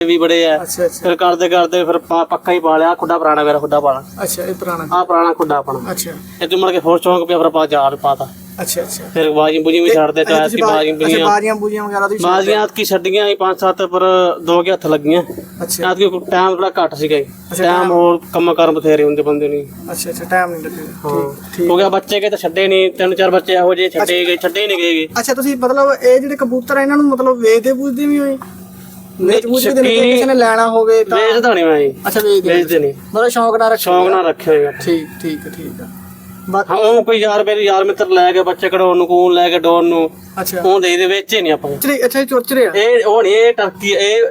ਵੀ ਬੜੇ ਆ। ਅੱਛਾ ਅੱਛਾ। ਫਿਰ ਕਰਦੇ ਕਰਦੇ ਫਿਰ ਪਾ- ਪੱਕਾ ਹੀ ਪਾ ਲਿਆ ਖੁੱਡਾ ਪੁਰਾਣਾ ਮੇਰਾ ਖੁੱਡਾ ਪਾਣਾ ਅੱਛਾ ਇਹ ਪੁਰਾਣਾ। ਆ ਪੁਰਾਣਾ ਖੁੱਡਾ ਆਪਣਾ। ਅੱਛਾ। ਇਹ ਤੋਂ ਮੁੜ ਕੇ ਹੋਰ ਚੌਂਕ ਪਿਆ ਫਿਰ ਪਾ ਜਾਲ ਪਾਤਾ ਅੱਛਾ ਅੱਛਾ। ਫਿਰ ਬਾਜੀ ਬੁਜੀ ਵੀ ਛੱਡਦੇ ਤੇ ਐਸੀ ਬਾਜੀ ਅੱਛਾ ਬੁਜੀਆਂ। ਬਾਜੀਆਂ ਬੂਜੀਆਂ ਵਗੈਰਾ ਤੁਸੀਂ ਬਾਜ਼ੀਆਂ ਕੀ ਛੱਡੀਆਂ ਸੀ ਪੰਜ ਸੱਤ ਪਰ ਦੋ ਕੇ ਹੱਥ ਲੱਗੀਆਂ। ਅੱਛਾ। ਐਤਕੀ ਟਾਈਮ ਥੋੜਾ ਘੱਟ ਸੀਗਾ ਜੀ। ਟਾਈਮ ਹੋਰ ਕੰਮ ਕਰ ਬਥੇਰੇ ਹੁੰਦੇ ਬੰਦੇ ਨੂੰ ਅੱਛਾ ਅੱਛਾ ਟਾਈਮ ਨਹੀਂ ਲੱਗੇਗਾ ਹਾਂ। ਠੀਕ। ਹੋ ਗਿਆ ਬੱਚੇ ਕੇ ਤਾਂ ਛੱਡੇ ਨਹੀਂ ਤਿੰਨ ਚਾਰ ਬੱਚੇ ਇਹੋ ਜਿਹੇ ਛੱਡੇ ਗਏ ਛੱਡੇ ਨਹੀਂ ਗਏ। ਅੱਛਾ ਤੁਸੀਂ ਮਤਲਬ ਇਹ ਜਿਹੜੇ ਕਬੂਤਰ ਆ ਇਹਨਾਂ ਨੂੰ ਮਤਲਬ ਵੇਚਦੇ ਪੂਜਦੇ ਵੀ ਹੋਏ ਵੇਚ ਪੂਜ ਕੇ ਦਿੰਦੇ ਸ਼ੌਕੀਨ- ਕਿਸੇ ਨੇ ਲੈਣਾ ਹੋਵੇ ਤਾਂ ਵੇਚਦਾ ਨਹੀਂ ਮੈਂ ਜੀ। ਅੱਛਾ ਵੇਚਦੇ ਵੇਚਦੇ ਨਹੀਂ ਮਤਲਬ ਸ਼ੌਂਕ ਨਾਲ ਰੱਖਿਆ ਸ਼ੌਂਕ ਨਾਲ ਰੱਖੇ ਹੋਏ ਆ। ਠੀਕ ਠੀਕ ਹੈ, ਠੀਕ ਆ। ਬਾਕੀ ਹਾਂ ਉਹ ਕੋਈ ਯਾਰ ਮੇਰੇ ਯਾਰ ਮਿੱਤਰ ਲੈ ਕੇ ਬੱਚੇ ਕਢਾਉਣ ਨੂੰ ਕੂਨ ਲੈ ਕੇ ਡੋਨ ਨੂੰ ਅੱਛਾ। ਉਹ ਦੇ ਦੇ ਵੇਚੇ ਨਹੀਂ ਆਪਾਂ। ਚਲੇ ਅੱਛਾ ਇਹ ਚੁਰਚਰੇ ਆ ਇਹ ਉਹ ਨਹੀਂ ਇਹ ਟਰਕੀ ਇਹ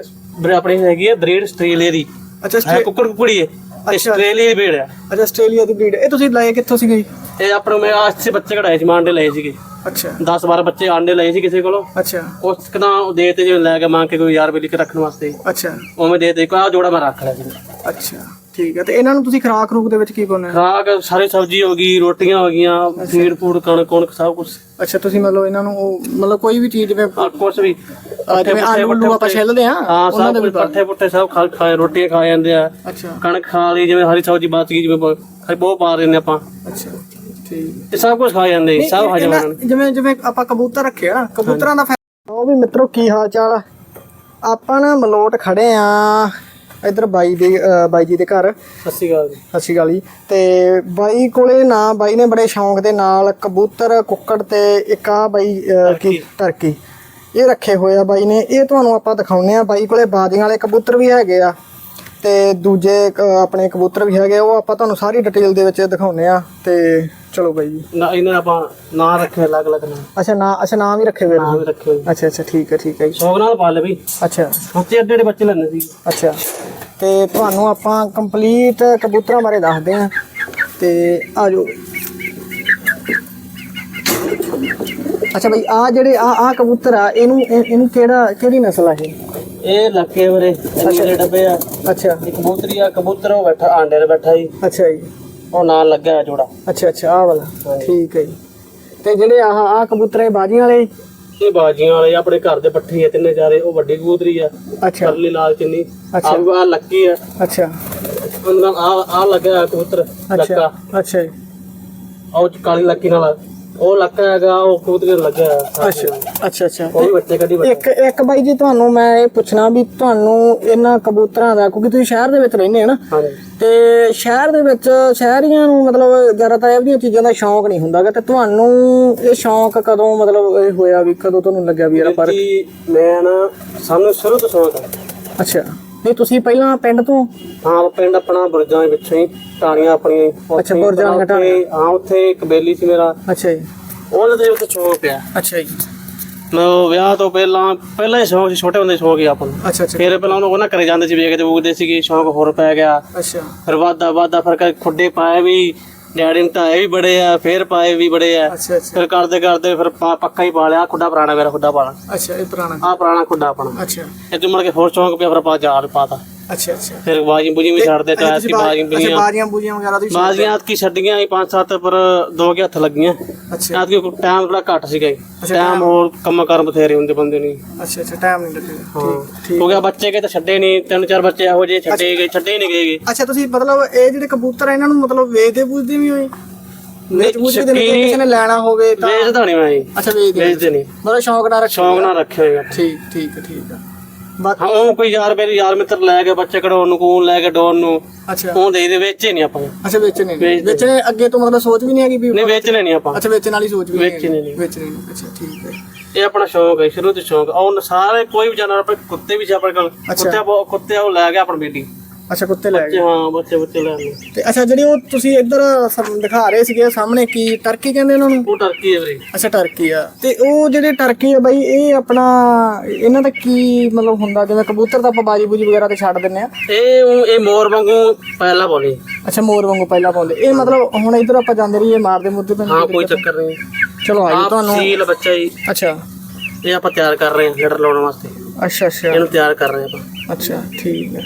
ਬਰ- ਆਪਣੀ ਹੈਗੀ ਹੈ ਬਰੀਡ ਆਸਟ੍ਰੇਲੀਆ ਦੀ। ਅੱਛਾ ਹੈ ਸਟੇ- ਕੁੱਕੜ ਕੁਕੜੀ ਹੈ। ਆਸਟ੍ਰੇਲੀਆ ਦੀ ਬਰੀਡ ਹੈ ਅੱਛਾ ਆਸਟ੍ਰੇਲੀਆ ਦੀ ਬਰੀਡ ਇਹ ਤੁਸੀਂ ਲਏ ਕਿੱਥੋਂ ਸੀਗੇ ਜੀ? ਇਹ ਆਪਣੇ ਮੈਂ ਆਸੇ ਬੱਚੇ ਕਢਾਏ ਸੀ ਮੈਂ ਆਂਡੇ ਲਏ ਸੀਗੇ। ਅੱਛਾ। 10 12 ਬੱਚੇ ਆਂਡੇ ਲਏ ਸੀ ਕਿਸੇ ਕੋਲੋਂ। ਅੱਛਾ। ਉਸ ਕਦਾਂ ਉਹ ਦੇ ਤੇ ਜਿਵੇਂ ਲੈ ਕੇ ਮੰਗ ਕੇ ਕੋਈ ਯਾਰ ਰੁਪਏ ਲਿਖ ਕੇ ਰੱਖਣ ਵਾਸਤੇ। ਅੱਛਾ। ਉਵੇਂ ਦੇ ਦੇ ਆ ਜੋੜਾ ਮੈਂ ਰੱਖ ਲਿਆ ਸੀ। ਅੱਛਾ ਠੀਕ ਹੈ। ਤੇ ਇਹਨਾਂ ਨੂੰ ਤੁਸੀਂ ਖਰਾਕ ਰੂਕ ਦੇ ਵਿੱਚ ਕੀ ਪਾਉਂਦੇ ਹੋ? ਖਰਾਕ ਸਾਰੀ ਸਬਜ਼ੀ ਹੋ ਗਈ ਰੋਟੀਆਂ ਹੋ ਗਈਆਂ ਫੀਡ ਫੂਡ ਕਣਕ ਕਣਕ ਸਭ ਕੁਝ ਅੱਛਾ ਤੁਸੀਂ ਮਤਲਬ ਇਹਨਾਂ ਨੂੰ ਉਹ ਮਤਲਬ ਕੋਈ ਵੀ ਚੀਜ਼ ਜਿਵੇਂ ਕੁਝ ਵੀ। ਜਿਵੇਂ ਆਲੂ ਉਲੂ ਆਪਾਂ ਛਿੱਲਦੇ ਆ ਹਾਂ ਸਭ ਕੁਝ ਪੱਠੇ ਪੁੱਠੇ ਸਭ ਖਾ ਖਾਏ ਰੋਟੀਆਂ ਖਾ ਜਾਂਦੇ ਆ। ਅੱਛਾ। ਕਣਕ ਖਾ ਲਈ ਜਿਵੇਂ ਹਰੀ ਸਬਜ਼ੀ ਬਚ ਗਈ ਜਿਵੇਂ ਬਹੁਤ ਪਾ ਦਿੰਦੇ ਆਪਾਂ। ਅੱਛਾ। ਠੀਕ। ਇਹ ਸਭ ਕੁਝ ਖਾ ਜਾਂਦੇ ਜੀ, ਸਭ ਹਜਮ ਇਹਨਾਂ- ਜਿਵੇਂ ਜਿਵੇਂ ਆਪਾਂ ਕਬੂਤਰ ਰੱਖੇ ਆ ਨਾ ਕਬੂਤਰਾਂ ਦਾ ਫਾਇਦਾ ਉਹ ਵੀ ਮਿੱਤਰੋ ਕੀ ਹਾਲ ਚਾਲ ਆ? ਆਪਾਂ ਨਾ ਮਲੋਟ ਖੜੇ ਆ ਇਧਰ ਬਾਈ ਦੇ ਬਾਈ ਜੀ ਦੇ ਘਰ। ਸਤਿ ਸ਼੍ਰੀ ਅਕਾਲ ਜੀ। ਸਤਿ ਸ਼੍ਰੀ ਅਕਾਲ ਜੀ। ਤੇ ਬਾਈ ਕੋਲੇ ਨਾ ਬਾਈ ਨੇ ਬੜੇ ਸ਼ੌਂਕ ਦੇ ਨਾਲ ਕਬੂਤਰ ਕੁੱਕੜ ਤੇ ਇੱਕ ਆ ਬਾਈ ਅਹ, ਕੀ ਟਰਕੀ। ਇਹ ਰੱਖੇ ਹੋਏ ਆ ਬਾਈ ਨੇ। ਇਹ ਤੁਹਾਨੂੰ ਆਪਾਂ ਦਿਖਾਉਨੇ ਆ। ਬਾਈ ਕੋਲੇ ਬਾਦੀਆਂ ਵਾਲੇ ਕਬੂਤਰ ਵੀ ਹੈਗੇ ਆ। ਤੇ ਦੂਜੇ ਆਪਣੇ ਕਬੂਤਰ ਵੀ ਹੈਗੇ ਆ, ਉਹ ਆਪਾਂ ਤੁਹਾਨੂੰ ਸਾਰੀ ਡਿਟੇਲ ਦੇ ਵਿੱਚ ਦਿਖਾਉਨੇ ਆ ਤੇ ਚਲੋ ਬਾਈ ਜੀ। ਨਾ ਇਹਨਾਂ ਨੇ ਆਪਾਂ ਨਾਂ ਰੱਖੇ ਅਲੱਗ ਅਲੱਗ ਨਾਂ। ਅੱਛਾ ਨਾ ਅੱਛਾ ਨਾਮ ਵੀ ਰੱਖੇ ਹੋਏ ਨਾਂ। ਨੇ ਵੀ ਰੱਖੇ ਹੋਏ ਅੱਛਾ ਅੱਛਾ ਠੀਕ ਹੈ ਠੀਕ ਹੈ ਜੀ। ਸ਼ੌਕ ਨਾਲ ਪਾ ਲੈ ਵੀ ਅੱਛਾ। ਬੱਚੇ ਅੱਡੇ ਅੱਡੇ ਬੱਚੇ ਲੈਣੇ ਸੀ। ਅੱਛਾ। ਤੇ ਤੁਹਾਨੂੰ ਆਪਾਂ ਕੰਪਲੀਟ ਕਬੂਤਰਾਂ ਬਾਰੇ ਦੱਸਦੇ ਹਾਂ। ਤੇ ਆ ਜਾਓ ਅੱਛਾ ਬਈ ਆ ਜਿਹੜੇ ਆ ਆ ਕਬੂਤਰ ਆ ਇਹਨੂੰ ਇਹ- ਇਹਨੂੰ ਕਿਹੜਾ ਕਿਹੜੀ ਨਸਲ ਆ ਇਹ? ਇਹ ਲੱਕੇ ਵਰੇ ਜਿਹੜੇ ਡੱਬੇ ਆ। ਅੱਛਾ। ਇੱਕ ਕਬੂਤਰੀ ਆ ਕਬੂਤਰ ਉਹ ਬੈਠਾ ਆਂਡੇ 'ਤੇ ਬੈਠਾ ਜੀ। ਅੱਛਾ ਜੀ। ਉਹ ਨਾਲ ਲੱਗਾ ਹੈ ਜੋੜਾ। ਅੱਛਾ ਅੱਛਾ ਆ ਵਾਲਾ। ਠੀਕ ਹੈ ਜੀ। ਤੇ ਜਿਹੜੇ ਆਹ ਆ ਕਬੂਤਰ ਇਹ ਬਾਜੀਆਂ ਵਾਲੇ? ਇਹ ਬਾਜੀਆਂ ਵਾਲੇ ਆਪਣੇ ਘਰ ਦੇ ਪੱਠੇ ਆ ਤਿੰਨੇ ਚਾਰੇ। ਉਹ ਵੱਡੀ ਕਬੂਤਰੀ ਆ। ਅੱਛਾ। ਕਰਲੀ ਲਾਲ ਚਿੰਨੀ। ਅੱਛਾ। ਆ ਆ ਲੱਕੀ ਆ। ਅੱਛਾ। ਉਹਨਾਂ ਆ ਆ ਲੱਗਾ ਕਬੂਤਰ ਲੱਕਾ। ਅੱਛਾ ਅੱਛਾ ਜੀ ਉਹ 'ਚ ਕਾਲੀ ਲੱਕੀ ਨਾਲ ਉਹ ਲੱਕਾ ਹੈਗਾ ਉਹ ਕਬੂਤਰ ਨੂੰ ਲੱਗਾ ਹੋਇਆ। ਅੱਛਾ ਅੱਛਾ ਅੱਛਾ। ਵੀ ਬੱਚੇ ਕੱਢੀ ਬੱਚੇ ਇੱਕ ਇੱਕ ਬਾਈ ਜੀ ਤੁਹਾਨੂੰ ਮੈਂ ਇਹ ਪੁੱਛਣਾ ਵੀ ਤੁਹਾਨੂੰ ਇਹਨਾਂ ਕਬੂਤਰਾਂ ਦਾ ਕਿਉਂਕਿ ਤੁਸੀਂ ਸ਼ਹਿਰ ਦੇ ਵਿੱਚ ਰਹਿੰਦੇ ਹੋ ਨਾ ਤੇ ਸ਼ਹਿਰ ਦੇ ਵਿੱਚ ਸ਼ਹਿਰੀਆਂ ਨੂੰ ਮਤਲਬ ਜ਼ਿਆਦਾਤਰ ਇਹ ਜਿਹੀਆਂ ਚੀਜ਼ਾਂ ਦਾ ਸ਼ੌਂਕ ਨਹੀਂ ਹੁੰਦਾਗਾ ਤੇ ਤੁਹਾਨੂੰ ਇਹ ਸ਼ੌਂਕ ਕਦੋਂ ਮਤਲਬ ਇਹ ਹੋਇਆ ਵੀ ਕਦੋਂ ਤੁਹਾਨੂੰ ਲੱਗਿਆ ਵੀ ਯਾਰ ਜੀ ਮੈਂ ਨਾ ਸਾਨੂੰ ਸ਼ੁਰੂ ਤੋਂ ਸ਼ੌਂਕ ਹੈ। ਅੱਛਾ। ਨਹੀਂ ਤੁਸੀਂ ਪਹਿਲਾਂ ਪਿੰਡ ਤੋਂ? ਹਾਂ ਪਿੰਡ ਆਪਣਾ ਬੁਰਜਾਂ ਦੇ ਵਿੱਚੋਂ ਹੀ ਟਾਣੀਆਂ ਆਪਣੀਆਂ ਅੱਛਾ, ਬੁਰਜਾਂ ਉੱਥੇ- ਟਾਹਣੀਆਂ। ਹਾਂ ਉੱਥੇ ਇੱਕ ਬੇਲੀ ਸੀ ਮੇਰਾ। ਅੱਛਾ ਜੀ। ਉਹਨਾਂ ਦੇ ਉੱਤੇ ਸ਼ੌਂਕ ਪਿਆ। ਅੱਛਾ ਜੀ। ਮੈਂ ਉਹ ਵਿਆਹ ਤੋਂ ਪਹਿਲਾਂ ਪਹਿਲਾਂ ਹੀ ਸ਼ੌਂਕ ਸੀ ਛੋਟੇ ਹੁੰਦੇ ਸ਼ੌਂਕ ਹੀ ਆਪਾਂ ਨੂੰ। ਅੱਛਾ ਅੱਛਾ। ਫਿਰ ਪਹਿਲਾਂ ਉਹਨਾਂ ਉਹਨਾਂ ਘਰੇ ਜਾਂਦੇ ਸੀ ਵੇਖਦੇ ਵੂਖਦੇ ਸੀਗੇ ਸ਼ੌਂਕ ਹੋਰ ਪੈ ਗਿਆ। ਅੱਛਾ। ਫਿਰ ਵਾਦਾ ਵਾਦਾ ਫਿਰ ਕਦੇ ਖੁੱਡੇ ਪਾਏ ਵੀ ਡੈਡੀ ਨੇ ਤਾਂ ਇਹ ਵੀ ਬੜੇ ਆ ਫਿਰ ਪਾਏ ਵੀ ਬੜੇ ਆ। ਅੱਛਾ ਅੱਛਾ। ਫਿਰ ਕਰਦੇ ਕਰਦੇ ਫਿਰ ਪਾ- ਪੱਕਾ ਹੀ ਪਾ ਲਿਆ ਖੁੱਡਾ ਪੁਰਾਣਾ ਮੇਰਾ ਖੁੱਡਾ ਪਾਣਾ ਅੱਛਾ ਇਹ ਪੁਰਾਣਾ। ਆ ਪੁਰਾਣਾ ਖੁੱਡਾ ਆਪਣਾ। ਅੱਛਾ। ਇਹ ਤੋਂ ਮੁੜ ਕੇ ਹੋਰ ਸ਼ੌਂਕ ਪਿਆ ਫਿਰ ਪਾ ਜਾਲ ਪਾਤਾ। ਅੱਛਾ ਅੱਛਾ। ਫਿਰ ਬਾਜੀ ਬੁਜੀ ਵੀ ਛੱਡਦੇ ਬਾਜੀ ਅੱਛਾ ਬੁਜੀਆਂ ਬਾਜੀਆਂ ਬੂਜੀਆਂ ਵਗੈਰਾ ਤੁਸੀਂ ਬਾਜ਼ੀਆਂ ਕੀ ਛੱਡੀਆਂ ਸੀ ਪੰਜ ਸੱਤ ਪਰ ਦੋ ਕੇ ਹੱਥ ਲੱਗੀਆਂ। ਅੱਛਾ। ਐਤਕੀ ਟਾਈਮ ਥੋੜਾ ਘੱਟ ਸੀਗਾ ਜੀ। ਟਾਈਮ ਹੋਰ ਕੰਮ ਕਰ ਬਥੇਰੇ ਹੁੰਦੇ ਬੰਦੇ ਨੂੰ ਅੱਛਾ ਅੱਛਾ ਟਾਈਮ ਨਹੀਂ ਲੱਗੇਗਾ ਠੀਕ ਠੀਕ। ਹੋ ਗਿਆ ਬੱਚੇ ਕੇ ਤਾਂ ਛੱਡੇ ਨਹੀਂ ਤਿੰਨ ਚਾਰ ਬੱਚੇ ਇਹੋ ਜਿਹੇ ਛੱਡੇ ਗਏ ਛੱਡੇ ਨਹੀਂ ਗਏ। ਅੱਛਾ ਤੁਸੀਂ ਮਤਲਬ ਇਹ ਜਿਹੜੇ ਕਬੂਤਰ ਇਹਨਾਂ ਨੂੰ ਮਤਲਬ ਵੇਚਦੇ ਪੂਜਦੇ ਵੀ ਹੋਏ ਵੇਚ ਪੂਜ ਕੇ ਦਿੰਦੇ ਸ਼ੌਕੀਨ- ਕਿਸੇ ਨੇ ਲੈਣਾ ਹੋਵੇ ਤਾਂ ਵੇਚਦਾ ਨਹੀਂ ਮੈਂ ਜੀ। ਅੱਛਾ ਵੇਚਦੇ ਨਹੀਂ ਮਤਲਬ ਸ਼ੌਂਕ ਨਾਲ ਰੱਖਿਆ ਸ਼ੌਂਕ ਨਾਲ ਠੀਕ ਠੀਕ ਠੀਕ ਆ। ਬਾਕੀ ਹਾਂ ਉਹ ਕੋਈ ਯਾਰ ਮੇਰੇ ਯਾਰ ਮਿੱਤਰ ਲੈ ਕੇ ਬੱਚੇ ਕਢਾਉਣ ਨੂੰ ਕੂਨ ਲੈ ਕੇ ਡੋਨ ਨੂੰ ਅੱਛਾ ਉਹ ਦੇ ਦੇ ਵੇਚੇ ਨਹੀਂ ਆਪਾਂ ਅੱਛਾ ਵੇਚਣੇ ਨੇ ਵੇਚਦੇ। ਵੇਚਣੇ ਅੱਗੇ ਤੋਂ ਮਤਲਬ ਸੋਚ ਵੀ ਨਹੀਂ ਹੈਗੀ ਵੀ ਨਹੀਂ ਵੇਚਣੇ ਨਹੀਂ ਆਪਾਂ ਅੱਛਾ ਵੇਚਣ ਵਾਲੀ ਸੋਚ ਵੀ ਨਹੀਂ ਵੇਚਣੇ ਹੈਗੀ। ਨਹੀਂ। ਵੇਚਣੇ ਨਹੀਂ ਅੱਛਾ ਠੀਕ ਹੈ ਇਹ ਆਪਣਾ ਸ਼ੌਂਕ ਹੈ ਸ਼ੁਰੂ ਤੋਂ ਸ਼ੌਂਕ ਆ। ਉਹ ਸਾਰੇ ਕੋਈ ਵੀ ਜਾਨਵਰ ਆਪਣੇ ਕੁੱਤੇ ਵੀ ਸੀ ਆਪਣੇ ਕੋਲ ਅੱਛਾ। ਕੁੱਤੇ ਬਹੁਤ- ਕੁੱਤੇ ਉਹ ਲੈ ਗਿਆ ਆਪਣੀ ਬੇਟੀ ਅੱਛਾ ਕੁੱਤੇ ਲੈ ਬੱਚੇ ਗਏ। ਹਾਂ ਬੱਚੇ ਬੱਚੇ ਲੈ ਗਏ। ਤੇ ਅੱਛਾ ਜਿਹੜੀ ਉਹ ਤੁਸੀਂ ਇੱਧਰ ਸਮ- ਦਿਖਾ ਰਹੇ ਸੀਗੇ ਸਾਹਮਣੇ ਕੀ ਟਰਕੀ ਕਹਿੰਦੇ ਇਹਨਾਂ ਨੂੰ? ਉਹ ਟਰਕੀ ਹੈ ਵੀਰੇ ਅੱਛਾ ਟਰਕੀ ਆ। ਤੇ ਉਹ ਜਿਹੜੇ ਟਰਕੀ ਆ ਬਾਈ ਇਹ ਆਪਣਾ ਇਹਨਾਂ ਦਾ ਕੀ ਮਤਲਬ ਹੁੰਦਾ? ਜਿਵੇਂ ਕਬੂਤਰ ਤਾਂ ਆਪਾਂ ਬਾਜੀ ਬੂਜੀ ਵਗੈਰਾ ਤੇ ਛੱਡ ਦਿੰਨੇ ਆ ਇਹ ਉਹ- ਇਹ ਮੋਰ ਵਾਂਗੂ ਪਹਿਲਾਂ ਬੋਲੀ। ਅੱਛਾ ਮੋਰ ਵਾਂਗੂ ਪਹਿਲਾਂ ਪਾਉਂਦੇ ਇਹ ਮਤਲਬ ਹੁਣ ਇੱਧਰ ਆਪਾਂ ਜਾਂਦੇ ਰਹੀਏ ਮਾਰਦੇ ਮੁੱਦੇ ਤਾਂ ਹਾਂ ਕੋਈ ਚੱਕਰ ਨਹੀਂ। ਚਲੋ ਆਪ ਤੁਹਾਨੂੰ। ਸੀਲ ਬੱਚਾ ਜੀ। ਅੱਛਾ। ਇਹ ਆਪਾਂ ਤਿਆਰ ਕਰ ਰਹੇ ਹਾਂ ਲੜਰ ਲਾਉਣ ਵਾਸਤੇ। ਅੱਛਾ ਅੱਛਾ। ਇਹਨੂੰ ਤਿਆਰ ਕਰ ਰਹੇ ਆਪਾਂ। ਅੱਛਾ ਠੀਕ ਹੈ।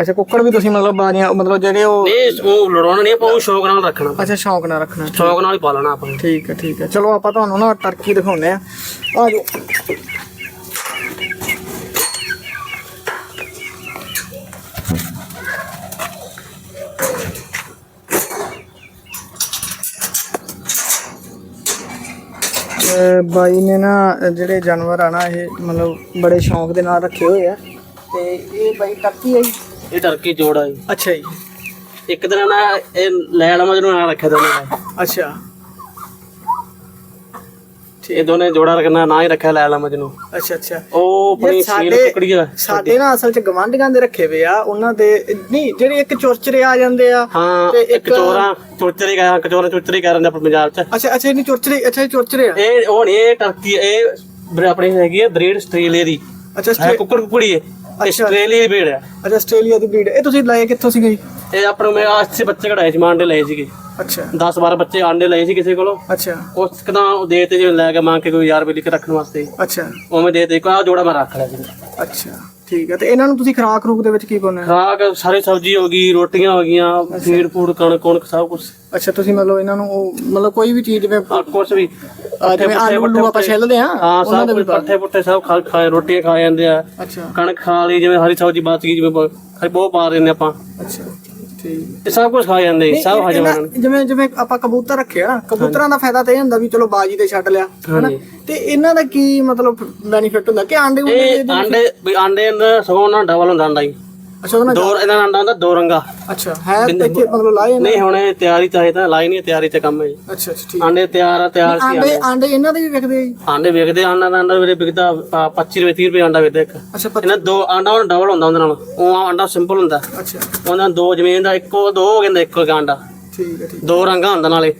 ਅੱਛਾ ਕੁੱਕੜ ਵੀ ਤੁਸੀਂ ਮਤਲਬ ਬਾਰੀਆਂ ਮਤਲਬ ਜਿਹੜੇ ਉਹ ਇਹ ਉਹ ਲੜਾਉਣਾ ਨਹੀਂ ਆਪਾਂ ਉਹ ਸ਼ੌਕ ਨਾਲ ਰੱਖਣਾ। ਅੱਛਾ ਸ਼ੌਂਕ ਨਾਲ ਰੱਖਣਾ। ਸ਼ੌਕ ਨਾਲ ਹੀ ਪਾਲਣਾ ਆਪਾਂ। ਠੀਕ ਹੈ ਠੀਕ ਹੈ। ਚਲੋ ਆਪਾਂ ਤੁਹਾਨੂੰ ਨਾ ਟਰਕੀ ਦਿਖਾਉਂਦੇ ਆ ਆ ਜਾਓ। ਬਾਈ ਨੇ ਨਾ ਜਿਹੜੇ ਜਾਨਵਰ ਆ ਨਾ ਇਹ ਮਤਲਬ ਬੜੇ ਸ਼ੌਂਕ ਦੇ ਨਾਲ ਰੱਖੇ ਹੋਏ ਆ। ਤੇ ਇਹ ਬਾਈ ਟਰਕੀ ਆ ਜੀ। ਇਹ ਟਰਕੀ ਜੋੜਾ ਜੀ। ਅੱਛਾ ਜੀ। ਇੱਕ ਦਿਨ ਨਾ ਇਹ ਲੈਲਾ ਮਜਨੂੰ ਨਾਲ ਰੱਖਿਆ ਦੋਨੇ ਨੇ। ਅੱਛਾ। ਇਹ ਦੋਨੇ ਜੋੜਾ ਰੱਖਣਾ ਨਾ ਹੀ ਰੱਖਿਆ ਲੈਲਾ ਮਜਨੂੰ ਅੱਛਾ ਅੱਛਾ। ਉਹ ਆਪਣੀ ਇਹ ਸਾਡੇ- ਟੁਕੜੀ ਆ। ਸਾਡੇ ਨਾ ਅਸਲ ਚ ਗਵਾਂਢੀਆਂ ਦੇ ਰੱਖੇ ਹੋਏ ਆ ਉਹਨਾਂ ਦੇ ਨਹੀਂ ਜਿਹੜੇ ਇੱਕ ਚੁਰਚਰੇ ਆ ਜਾਂਦੇ ਆ ਹਾਂ ਤੇ ਇੱਕ ਚੋਰਾ ਚੋਚਰੀ ਕਹਾਂ ਕਚੋਰਾ ਚੋਚਰੀ ਕਰਨ ਆਪਣੇ ਪੰਜਾਬ ਚ। ਅੱਛਾ ਅੱਛਾ ਨਹੀਂ ਚੁਰਚਰੇ ਅੱਛਾ ਇਹ ਚੁਰਚਰੇ ਆ। ਇਹ ਨਹੀਂ ਇਹ ਟਰਕੀ ਇਹ ਆਪਣੀ ਹੈਗੀ ਹੈ ਬਰੀਡ ਆਸਟ੍ਰੇਲੀਆ ਦੀ ਅੱਛਾ ਕੁੱਕੜ ਕੁਕੜੀ ਹੈ ਆਸਟ੍ਰੇਲੀਆ ਦੀ ਬਰੀਡ ਹੈ। ਅੱਛਾ ਆਸਟ੍ਰੇਲੀਆ ਦੀ ਬਰੀਡ ਇਹ ਤੁਸੀਂ ਲਏ ਕਿੱਥੋਂ ਸੀਗੇ ਜੀ? ਇਹ ਆਪਣੇ ਮੈਂ ਆਸੀ ਬੱਚੇ ਕਢਾਏ ਸੀ ਮਾਂਡੇ ਲਏ ਸੀਗੇ। ਅੱਛਾ। 10 12 ਬੱਚੇ ਆਂਡੇ ਲਏ ਸੀ ਕਿਸੇ ਕੋਲੋਂ। ਅੱਛਾ। ਉਸ ਕਦਾਂ ਉਹ ਦੇ ਤੇ ਜਿਵੇਂ ਲੈ ਕੇ ਮੰਗ ਕੇ ਕੋਈ ਯਾਰ ਰੁਪਏ ਲਿਖ ਕੇ ਰੱਖਣ ਵਾਸਤੇ। ਅੱਛਾ। ਉਵੇਂ ਦੇ ਤੇ ਕੋਈ ਆ ਜੋੜਾ ਮੈਂ ਰੱਖ ਲਿਆ ਸੀ। ਅੱਛਾ। ਠੀਕ ਹੈ ਤੇ ਇਹਨਾਂ ਨੂੰ ਤੁਸੀਂ ਖਰਾਕ ਰੂਪ ਦੇ ਵਿੱਚ ਕੀ ਪਾਉਂਦੇ ਹੋ? ਖਾਕ ਸਾਰੀ ਸਬਜ਼ੀ ਹੋ ਗਈ ਰੋਟੀਆਂ ਹੋ ਗਈਆਂ ਫੀਡ ਫੂਡ ਕਣਕ ਕਣਕ ਸਭ ਕੁਝ ਅੱਛਾ ਤੁਸੀਂ ਮਤਲਬ ਇਹਨਾਂ ਨੂੰ ਉਹ ਮਤਲਬ ਕੋਈ ਵੀ ਚੀਜ਼ ਜਿਵੇਂ ਕੁਝ ਵੀ। ਜਿਵੇਂ ਆਲੂ ਉਲੂ ਆਪਾਂ ਛਿੱਲਦੇ ਆ ਹਾਂ ਉਹਨਾਂ ਸਭ ਦੇ ਵੀ ਕੁਝ ਪੱਠੇ ਪੁੱਠੇ ਸਭ ਖਾ ਖਾਏ ਰੋਟੀਆਂ ਖਾ ਜਾਂਦੇ ਆ। ਅੱਛਾ। ਕਣਕ ਖਾ ਲਈ ਜਿਵੇਂ ਹਰੀ ਸਬਜ਼ੀ ਬਚ ਗਈ ਜਿਵੇਂ ਬਹੁਤ ਪਾ ਦਿੰਦੇ ਆਪਾਂ। ਅੱਛਾ। ਇਹ ਸਭ ਕੁਝ ਖਾ ਜਾਂਦੇ ਜੀ, ਸਭ ਹਜਮ ਇਹਨਾਂ- ਜਿਵੇਂ ਜਿਵੇਂ ਆਪਾਂ ਕਬੂਤਰ ਰੱਖੇ ਆ ਨਾ ਕਬੂਤਰਾਂ ਦਾ ਫਾਇਦਾ ਤਾਂ ਇਹ ਹੁੰਦਾ ਵੀ ਚਲੋ ਬਾਜੀ ਤੇ ਛੱਡ ਲਿਆ ਹਨਾ? ਹਾਂਜੀ। ਤੇ ਇਹਨਾਂ ਦਾ ਕੀ ਮਤਲਬ ਬੈਨੀਫਿਟ ਹੁੰਦਾ? ਕਿ ਆਂਡੇ ਉਂਡੇ ਇਹ ਆਂਡੇ ਵੀ ਆਂਡੇ ਅੰਦਰ ਸਗੋਂ ਨਾ ਡਬਲ ਹੁੰਦਾ ਆਂਡਾ ਜੀ ਅੱਛਾ ਉਹਨਾਂ ਦੋ ਇਹਨਾਂ ਦਾ ਆਂਡਾ ਹੁੰਦਾ ਦੋ ਰੰਗਾ। ਅੱਛਾ ਹੈ ਇੱਥੇ ਮਤਲਬ ਲਾਏ ਨੇ? ਨਹੀਂ ਹੁਣ ਇਹ ਤਿਆਰੀ ਤਾਂ ਹੈ ਤਾਂ ਲਾਈ ਨਹੀਂ ਤਿਆਰੀ ਤੇ ਕੰਮ ਹੈ ਜੀ। ਅੱਛਾ ਅੱਛਾ ਠੀਕ। ਆਂਡੇ ਤਿਆਰ ਆ ਤਿਆਰ ਸੀ ਆਂਡੇ ਆਂਡੇ। ਇਹਨਾਂ ਦੇ ਵੀ ਵਿਕਦੇ ਆ ਜੀ? ਆਂਡੇ ਵਿਕਦੇ ਆਂਡਾ ਦਾ ਆਂਡਾ ਵੀਰੇ ਵਿਕਦਾ ਪ- 25 ਰੁਪਏ 30 ਰੁਪਏ ਆਂਡਾ ਵਿਕਦਾ ਇੱਕ। ਅੱਛਾ ਪੱਚ- ਇਹਨਾਂ ਦੋ ਆਂਡਾ ਉਹ ਡਬਲ ਹੁੰਦਾ ਉਹਦੇ ਨਾਲ। ਉਹ ਆਂਡਾ ਸਿੰਪਲ ਹੁੰਦਾ। ਅੱਛਾ। ਉਹਨਾਂ ਦੋ ਜ਼ਮੀਨ ਦਾ ਇੱਕੋ ਦੋ ਹੋ ਜਾਂਦਾ ਇੱਕੋ ਇੱਕ ਆਂਡਾ। ਠੀਕ ਹੈ ਠੀਕ ਦੋ ਰੰਗਾ ਹੁੰਦਾ ਨਾਲੇ।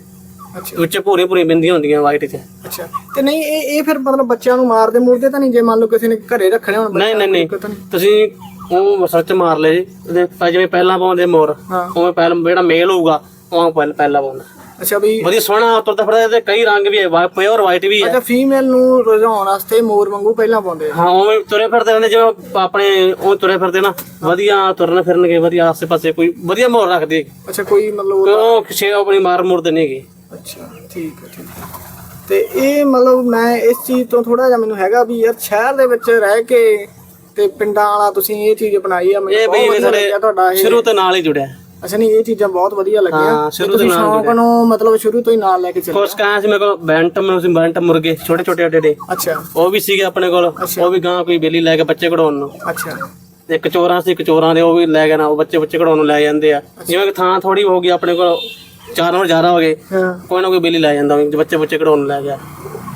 ਅੱਛਾ। ਵਿੱਚ ਭੂਰੀ ਭੂਰੀ ਬਿੰਦੀਆਂ ਹੁੰਦੀਆਂ ਵਾਈਟ 'ਚ। ਅੱਛਾ। ਤੇ ਨਹੀਂ ਇਹ ਇਹ ਫਿਰ ਮਤਲਬ ਬੱਚਿਆਂ ਨੂੰ ਮਾਰਦੇ ਮੂਰਦੇ ਤਾਂ ਨਹੀਂ? ਜੇ ਮੰਨ ਲਓ ਕਿਸੇ ਨੇ ਘਰੇ ਰੱਖਣੇ ਹੋਣ ਨਹੀਂ ਨਹੀਂ ਨਹੀਂ। ਤਾਂ ਨਹੀਂ? ਤੁਸੀਂ ਉਹ ਸਰਚ ਮਾਰ ਲੈ ਜੀ। ਉਹਦੇ ਜਿਵੇਂ ਪਹਿਲਾਂ ਪਾਉਂਦੇ ਮੋਰ ਹਾਂ। ਉਵੇਂ ਪਹਿਲਾਂ ਜਿਹੜਾ ਮੇਲ ਹੋਊਗਾ ਉਹ ਪਹਿਲਾਂ ਪਹਿਲਾਂ ਪਾਉਂਦਾ। ਅੱਛਾ ਵੀ ਵਧੀਆ ਸੋਹਣਾ ਤੁਰਦਾ ਫਿਰਦਾ ਤੇ ਕਈ ਰੰਗ ਵੀ ਹੈ ਪਿਓਰ ਵਾਈਟ ਵੀ ਹੈ। ਅੱਛਾ ਫੀਮੇਲ ਨੂੰ ਰਜਾਉਣ ਵਾਸਤੇ ਮੋਰ ਵਾਂਗੂ ਪਹਿਲਾਂ ਪਾਉਂਦੇ ਆ। ਹਾਂ ਉਵੇਂ ਤੁਰੇ ਫਿਰਦੇ ਰਹਿੰਦੇ ਜਿਵੇਂ ਆਪਣੇ ਉਹ ਤੁਰੇ ਫਿਰਦੇ ਨਾ ਵਧੀਆ ਤੁਰਨ ਫਿਰਨਗੇ ਵਧੀਆ ਆਸੇ ਪਾਸੇ ਕੋਈ ਵਧੀਆ ਮੋਰ ਰੱਖਦੇ ਅੱਛਾ ਕੋਈ ਮਤਲਬ ਕਿਉਂ ਕਿਸੇ ਆਪਣੀ ਮਾਰ ਮੁਰਦੇ ਨਹੀਂਗੇ ਅੱਛਾ ਠੀਕ ਹੈ ਠੀਕ ਹੈ। ਤੇ ਇਹ ਮਤਲਬ ਮੈਂ ਇਸ ਚੀਜ਼ ਤੋਂ ਥੋੜਾ ਜਿਹਾ ਮੈਨੂੰ ਹੈਗਾ ਵੀ ਯਾਰ ਸ਼ਹਿਰ ਦੇ ਵਿੱਚ ਰਹਿ ਕੇ ਤੇ ਪਿੰਡਾਂ ਵਾਲਾ ਤੁਸੀਂ ਇਹ ਚੀਜ਼ ਅਪਣਾਈ ਆ ਮੈਨੂੰ ਇਹ ਬਹੁਤ ਵਧੀਆ ਲੱਗਿਆ ਤੁਹਾਡਾ ਇਹ। ਸ਼ੁਰੂ ਤੋਂ ਨਾਲ ਹੀ ਜੁੜਿਆ। ਅੱਛਾ ਨਹੀਂ ਇਹ ਚੀਜ਼ਾਂ ਬਹੁਤ ਵਧੀਆ ਲੱਗੀਆਂ। ਹਾਂ, ਤੇ ਸ਼ੁਰੂ ਤੋਂ ਨਾਲ ਸ਼ੌਂਕ ਨੂੰ ਮਤਲਬ ਸ਼ੁਰੂ ਤੋਂ ਹੀ ਨਾਲ ਲੈ ਕੇ ਚੱਲੇ ਕੁਛ ਕਾਂ ਸੀ ਮੇਰੇ ਕੋਲ ਬੈਂਟਮ ਨੂੰ ਸੀ ਬੈਂਟਮ ਮੁਰਗੇ ਛੋਟੇ ਛੋਟੇ ਅੱਡੇ ਦੇ। ਅੱਛਾ। ਉਹ ਵੀ ਸੀਗੇ ਆਪਣੇ ਕੋਲ ਉਹ ਵੀ ਗਾਂ ਕੋਈ ਬੇਲੀ ਲੈ ਕੇ ਬੱਚੇ ਕਢਾਉਣ ਨੂੰ। ਅੱਛਾ। ਇੱਕ ਚੋਰਾਂ ਸੀ ਇੱਕ ਚੋਰਾਂ ਦੇ ਉਹ ਵੀ ਲੈ ਗਏ ਨਾ ਉਹ ਬੱਚੇ ਬੱਚੇ ਕਢਾਉਣ ਨੂੰ ਲੈ ਜਾਂਦੇ ਆ। ਜਿਵੇਂ ਕਿ ਥਾਂ ਥੋੜੀ ਹੋ ਗਈ ਆਪਣੇ ਕੋਲ ਚਾਰ ਹੋਰ ਜ਼ਿਆਦਾ ਹੋ ਗਏ। ਹਾਂ। ਕੋਈ ਨਾ ਕੋਈ ਬੇਲੀ ਲੈ ਜਾਂਦਾ ਵੀ ਬੱਚੇ ਬੱਚੇ ਕਢਾਉਣ ਨੂੰ ਲੈ ਗਿਆ।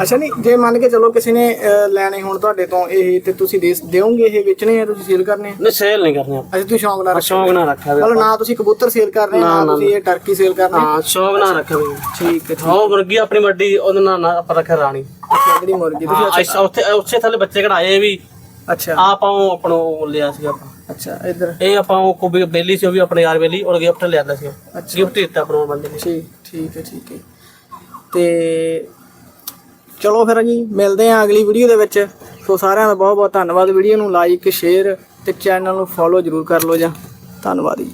ਅੱਛਾ ਨਹੀਂ ਜੇ ਮੰਨ ਕੇ ਚਲੋ ਕਿਸੇ ਨੇ ਅਹ, ਲੈਣੇ ਹੁਣ ਤੁਹਾਡੇ ਤੋਂ ਇਹ ਤੇ ਤੁਸੀਂ ਦੇ ਦਿਓਗੇ ਇਹ ਵੇਚਣੇ ਆ ਤੁਸੀਂ ਸੇਲ ਕਰਨੇ ਆ? ਨਹੀਂ ਸੇਲ ਨਹੀਂ ਕਰਨੀ ਆਪਾਂ। ਅੱਛਾ ਤੁਸੀਂ ਸ਼ੌਂਕ ਨਾਲ ਸ਼ੌਂਕ ਨਾ ਰੱਖਿਆ ਵੀ ਮਤਲਬ ਨਾ ਤੁਸੀਂ ਕਬੂਤਰ ਸੇਲ ਕਰ ਰਹੇ ਨਾ ਤੁਸੀਂ ਇਹ ਟਰਕੀ ਸੇਲ ਕਰ ਰਹੇ। ਹਾਂ ਸ਼ੌਕ ਨਾ ਰੱਖਿਆ ਵੀ। ਠੀਕ ਹੈ ਉਹ ਮੁਰਗੀ ਆਪਣੀ ਵੱਡੀ ਉਹਦੇ ਨਾਲ ਨਾ ਆਪਾਂ ਰੱਖਿਆ ਰਾਣੀ। ਅੱਛਾ ਜਿਹੜੀ ਮੁਰਗੀ ਤੁਸੀਂ ਹਾਂ ਇਸ- ਉੱਥੇ ਉੱਥੇ ਥੱਲੇ ਬੱਚੇ ਕਢਾਏ ਵੀ। ਅੱਛਾ। ਆਪਾਂ ਉਹ ਆਪਣਾ ਉਹ ਲਿਆ ਸੀ ਆਪਾਂ। ਅੱਛਾ ਇੱਧਰ। ਇਹ ਆਪਾਂ ਉਹ ਕੋਬੀ ਬੇਲੀ ਸੀ ਉਹ ਵੀ ਆਪਣੇ ਯਾਰ ਬੇਲੀ ਔਰ ਗਿਫਟ ਲਿਆਂਦਾ ਸੀ ਅੱਛਾ। ਗਿਫਟ ਦਿੱਤਾ ਆਪਣਾ ਉਹ ਬੰਦੇ ਨੇ। ਠੀਕ ਠੀਕ ਹੈ ਠੀਕ ਹੈ। ਤੇ ਚਲੋ ਫਿਰ ਜੀ, ਮਿਲਦੇ ਹਾਂ ਅਗਲੀ ਵੀਡੀਓ ਦੇ ਵਿੱਚ। ਸੋ ਸਾਰਿਆਂ ਦਾ ਬਹੁਤ ਬਹੁਤ ਧੰਨਵਾਦ। ਵੀਡੀਓ ਨੂੰ ਲਾਈਕ ਸ਼ੇਅਰ ਤੇ ਚੈਨਲ ਨੂੰ ਫੋਲੋ ਜਰੂਰ ਕਰ ਲਓ ਜਾਂ। ਧੰਨਵਾਦ ਜੀ।